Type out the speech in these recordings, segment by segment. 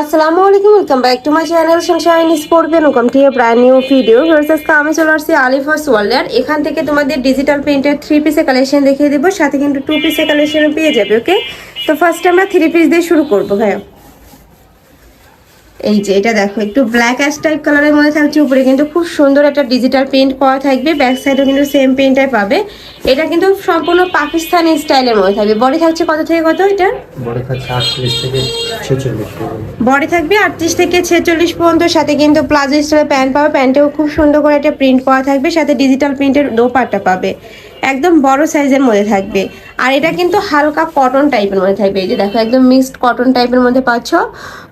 আসসালামু আলাইকুম welcome back to my channel Sunshine Sport Pen welcome to a brand new video versus আমি চলে আসছি আলিফাস ওয়ার্ল্ডার এখান থেকে তোমাদের ডিজিটাল প্রিন্টের থ্রি পিসের কালেকশন দেখিয়ে দেবো, সাথে কিন্তু টু পিসের কালেকশনও পেয়ে যাবে ওকে তো ফার্স্ট আমরা থ্রি পিস দিয়ে শুরু করব, ভাইয়া। এই যে এটা দেখো, একটু ব্ল্যাক অ্যাশ টাইপ কালারের মধ্যে থাকছে, উপরে কিন্তু খুব সুন্দর একটা ডিজিটাল প্রিন্ট করা থাকবে ব্যাক সাইডেও কিন্তু সেম প্রিন্টটাই পাবে। এটা কিন্তু সম্পূর্ণ পাকিস্তানি স্টাইলের মধ্যে থাকবে। বডি থাকছে কত থেকে কত এটা? বড় থাকছে আটচল্লিশ থেকে ছেচল্লিশ। বডি থাকবে আটত্রিশ থেকে ছেচল্লিশ পর্যন্ত সাথে কিন্তু প্লাজো স্টাইলের প্যান্ট পাবে। প্যান্টেও খুব সুন্দর করে একটা প্রিন্ট করা থাকবে সাথে ডিজিটাল প্রিন্টের দোপাট্টা পাবে। একদম বড় সাইজের মধ্যে থাকবে। আর এটা কিন্তু হালকা কটন টাইপের মধ্যে থাকবে। এই যে দেখো একদম মিক্সড কটন টাইপের মধ্যে পাচ্ছ।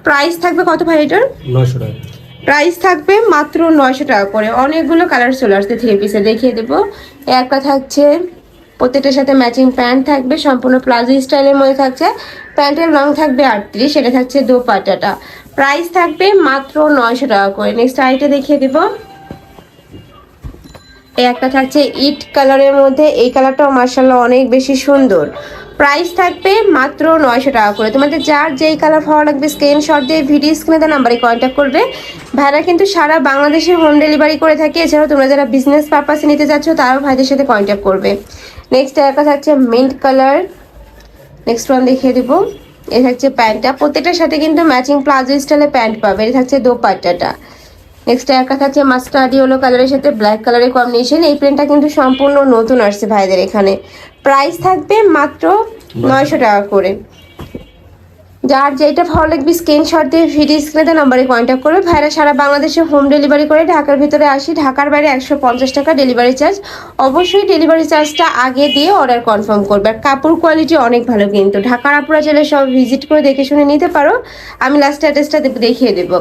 প্রাইস থাকবে কত ভাই এটার? নশো টাকা। প্রাইস থাকবে মাত্র নয়শো টাকা করে। অনেকগুলো কালার চলে আসছে থ্রি পিসে দেখিয়ে দেবো। একটা থাকছে প্রত্যেকটার সাথে ম্যাচিং প্যান্ট থাকবে সম্পূর্ণ প্লাজো স্টাইলের মধ্যে থাকছে। প্যান্টের রং থাকবে আটত্রিশ, এটা থাকছে দোপাট্টাটা প্রাইস থাকবে মাত্র নয়শো টাকা করে। নেক্সট আইটা দেখিয়ে দেবো। এই একটা থাকছে ইট কালারের মধ্যে। এই কালারটাও মার্শাল্লাহ অনেক বেশি সুন্দর। প্রাইস থাকবে মাত্র নয়শো টাকা করে। তোমাদের যার যেই কালার ভালো লাগবে স্ক্রিনশট দিয়ে ভিডিও স্ক্রিনে দেওয়া নাম্বারে কন্ট্যাক্ট করবে। ভাইরা কিন্তু সারা বাংলাদেশে হোম ডেলিভারি করে থাকে। এছাড়াও তোমরা যারা বিজনেস পারপাসে নিতে যাচ্ছ, তারাও ভাইদের সাথে কন্ট্যাক্ট করবে। নেক্সট একটা থাকছে মিন্ট কালার নেক্সট ওয়ান দেখিয়ে দেবো। এ থাকছে প্যান্টটা। প্রত্যেকটার সাথে কিন্তু ম্যাচিং প্লাজো স্টাইলে প্যান্ট পাবে। এটা থাকছে দোপাট্টাটা। নেক্সট একটা থাকছে মাস্টার্ড ইয়েলো কালারের সাথে ব্ল্যাক কালারের কম্বিনেশন এই প্যান্টটা কিন্তু সম্পূর্ণ নতুন আসছে ভাইদের এখানে। প্রাইস থাকবে মাত্র নয়শো টাকা করে। যার যেটা ভালো লাগবে স্ক্রিনশট দিয়ে ভিডিও স্ক্রিনে নাম্বারে কন্ট্যাক্ট করবে। ভাইরা সারা বাংলাদেশে হোম ডেলিভারি করে ঢাকার ভিতরে আসি। ঢাকার বাইরে একশো পঞ্চাশ টাকা ডেলিভারি চার্জ অবশ্যই ডেলিভারি চার্জটা আগে দিয়ে অর্ডার কনফার্ম করবে। আর কাপড় কোয়ালিটি অনেক ভালো কিন্তু। ঢাকার আপুরা চাইলে সব ভিজিট করে দেখে শুনে নিতে পারো। আমি লাস্ট অ্যাড্রেসটা দেখিয়ে দেবো।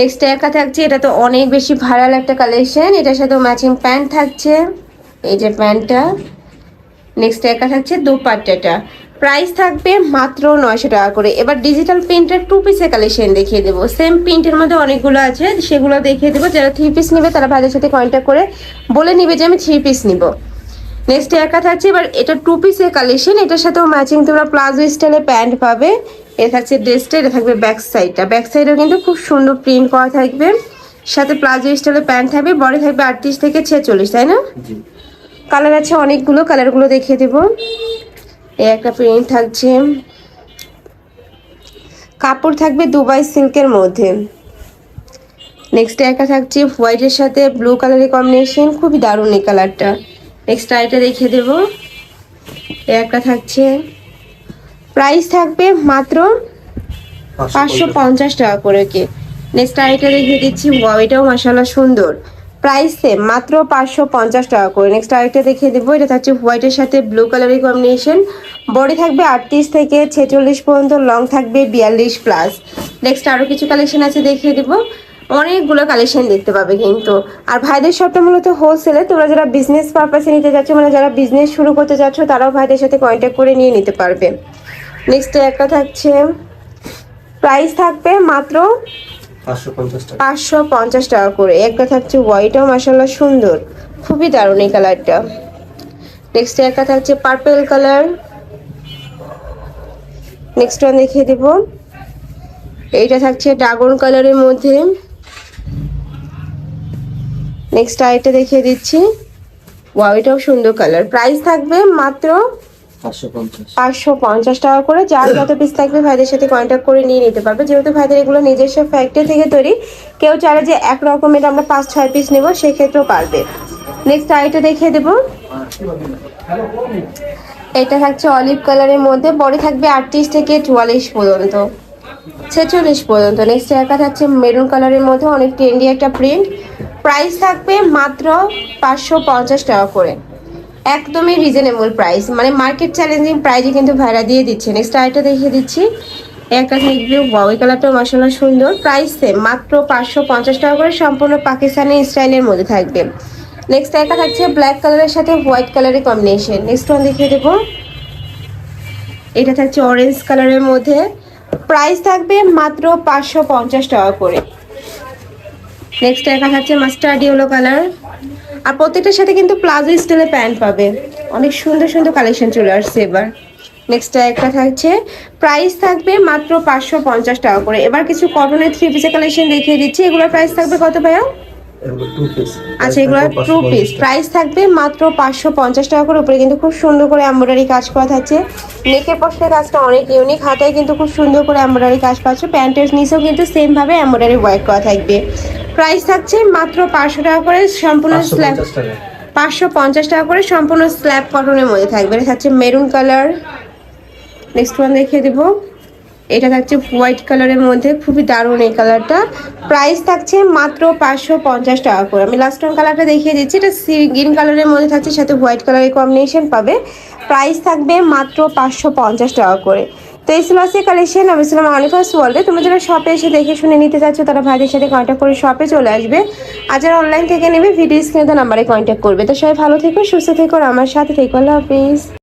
নেক্সট একা থাকছে, এটা তো অনেক বেশি ভাইরাল একটা কালেকশন এটার সাথে ম্যাচিং প্যান্ট থাকছে। এই যে প্যান্টটা নেক্সট একা থাকছে দোপাট্টাটা। প্রাইস থাকবে মাত্র নয়শো টাকা করে। এবার ডিজিটাল প্রিন্টের টু পিসের কালেকশন দেখিয়ে দেবো। সেম প্রিন্টের মধ্যে অনেকগুলো আছে সেগুলো দেখিয়ে দেবো। যারা থ্রি পিস নেবে তারা ভাইদের সাথে কন্ট্যাক্ট করে বলে নিবে যে আমি থ্রি পিস নিব। নেক্সট একা থাকছে এবার এটা টু পিসের কালেকশন এটার সাথেও ম্যাচিং তোমরা প্লাজো স্টাইলে প্যান্ট পাবে। এটা থাকছে ড্রেসটা এটা থাকবে ব্যাক সাইডটা ব্যাক সাইডেও কিন্তু খুব সুন্দর প্রিন্ট করা থাকবে। সাথে প্লাজো স্টাইলে প্যান্ট থাকবে বডি থাকবে আটত্রিশ থেকে ছেচল্লিশ তাই না? কালার আছে অনেকগুলো কালারগুলো দেখিয়ে দেবো। এই একটা প্রিন্ট থাকছে। কাপড় থাকবে দুবাই সিল্কের মধ্যে। নেক্সট একটা থাকছে হোয়াইটের সাথে ব্লু কালারের কম্বিনেশন খুবই দারুণ এই কালারটা নেক্সট আইটা দেখিয়ে দেবো। এই একটা থাকছে। প্রাইস থাকবে মাত্র পাঁচশো পঞ্চাশ। টাকা করে কি। নেক্সট আইটা দেখিয়ে দিচ্ছি এটাও মাসাল্লাহ সুন্দর। প্রাইস সেম মাত্র পাঁচশো পঞ্চাশ টাকা করে। নেক্সট আরেকটা দেখিয়ে দেবো। এটা থাকছে হোয়াইটের সাথে ব্লু কালারের কম্বিনেশন বডি থাকবে আটত্রিশ থেকে ছেচল্লিশ পর্যন্ত লং থাকবে বিয়াল্লিশ প্লাস নেক্সট আরও কিছু কালেকশন আছে দেখিয়ে দেবো। অনেকগুলো কালেকশন দেখতে পাবে কিন্তু। আর ভাইদের শপটা মূলত হোলসেলে তোমরা যারা বিজনেস পারপাসে নিতে যাচ্ছ মানে যারা বিজনেস শুরু করতে যাচ্ছ, তারাও ভাইদের সাথে কন্ট্যাক্ট করে নিয়ে নিতে পারবে। নেক্সট একটা থাকছে প্রাইস থাকবে মাত্র পাঁচশো পঞ্চাশ টাকা। করে। একটা থাকছে হোয়াইটও মাসাল্লাহ সুন্দর। খুবই দারুণ এই কালারটা নেক্সট একটা থাকছে পার্পেল কালার নেক্সট ওয়ান দেখিয়ে দেব। এইটা থাকছে ড্রাগন কালারের মধ্যে। নেক্সট আরেকটা দেখিয়ে দিচ্ছি। ওয়াও সুন্দর কালার প্রাইস থাকবে মাত্র পাঁচশো পঞ্চাশ। টাকা করে, যার যত পিস থাকবে ভাইদের সাথে কন্ট্যাক্ট করে নিয়ে নিতে পারবে। যেহেতু ভাইদের এগুলো নিজস্ব ফ্যাক্টরি থেকে তৈরি, কেউ চাইলে যে এক রকমের আমরা পাঁচ, ছয় পিস নেব, সেক্ষেত্রেও পারবে। নেক্সট আইটা দেখিয়ে দেবো। এটা থাকছে অলিভ কালারের মধ্যে বডি থাকবে আটত্রিশ থেকে চুয়াল্লিশ পর্যন্ত, ছেচল্লিশ পর্যন্ত। নেক্সট একা থাকছে মেরুন কালারের মধ্যে, অনেক ট্রেন্ডি একটা প্রিন্ট প্রাইস থাকবে মাত্র পাঁচশো পঞ্চাশ টাকা করে। একদমই রিজনেবল প্রাইস মানে মার্কেট চ্যালেঞ্জিং প্রাইজে কিন্তু ভাড়া দিয়ে দিচ্ছে। নেক্সট আরেকটা দেখিয়ে দিচ্ছি। একটা থাকবে ওয়াও এই কালারটাও মাসাল্লাহ সুন্দর। প্রাইস সেম মাত্র পাঁচশো পঞ্চাশ টাকা করে সম্পূর্ণ পাকিস্তানি স্টাইলের মধ্যে থাকবে। নেক্সট একা থাকছে ব্ল্যাক কালারের সাথে হোয়াইট কালারের কম্বিনেশন নেক্সট ওয়ান দেখিয়ে দেবো। এটা থাকছে অরেঞ্জ কালারের মধ্যে। প্রাইস থাকবে মাত্র পাঁচশো পঞ্চাশ টাকা করে। নেক্সট একা থাকছে মাস্টার্ড ইয়েলো কালার আর প্রত্যেকটার সাথে কিন্তু প্লাজো স্টাইলের প্যান্ট পাবে। অনেক সুন্দর সুন্দর কালেকশন চলে আসছে এবার। নেক্সট একটা থাকছে। প্রাইস থাকবে মাত্র পাঁচশো পঞ্চাশ টাকা করে। এবার কিছু কটনের থ্রি পিসের কালেকশন দেখিয়ে দিচ্ছি। এগুলোর প্রাইস থাকবে কত ভাইয়া? আচ্ছা এগুলো টু পিস প্রাইস থাকবে মাত্র পাঁচশো পঞ্চাশ টাকা করে। উপরে কিন্তু খুব সুন্দর করে এমব্রয়ডারি কাজ করা থাকছে। নেকের পক্ষে কাজটা অনেক ইউনিক হাতায় কিন্তু খুব সুন্দর করে এমব্রয়ডারি কাজ পাচ্ছ প্যান্টের নিচেও কিন্তু সেম ভাবে এমব্রয়ডারি ওয়ার্ক করা থাকবে। প্রাইস থাকছে মাত্র পাঁচশো টাকা করে সম্পূর্ণ স্ল্যাব পাঁচশো পঞ্চাশ টাকা করে সম্পূর্ণ স্ল্যাব কটনের মধ্যে থাকবে। এটা থাকছে মেরুন কালার। নেক্সট ওয়ান দেখিয়ে দেবো। এটা থাকছে হোয়াইট কালারের মধ্যে খুবই দারুণ এই কালারটা। প্রাইস থাকছে মাত্র পাঁচশো পঞ্চাশ টাকা করে। আমি লাস্ট ওয়ান কালারটা দেখিয়ে দিচ্ছি। এটা সি গ্রিন কালারের মধ্যে থাকছে সাথে হোয়াইট কালারের কম্বিনেশন পাবে। প্রাইস থাকবে মাত্র পাঁচশো পঞ্চাশ টাকা করে। তো এই ছিল কালেকশন আমি ছিলাম ফার্স্ট ওয়ার্ল্ডে তোমরা যারা শপে এসে দেখে শুনে নিতে চাচ্ছ, তারা ভাইদের সাথে কন্ট্যাক্ট করে শপে চলে আসবে। আর যারা অনলাইন থেকে নেবে ভিডিও স্ক্রিনে তো নাম্বারে কন্ট্যাক্ট করবে। তো সবাই ভালো থেকো, সুস্থ থেকো আমার সাথে থেকো। আল্লাহ হাফিজ।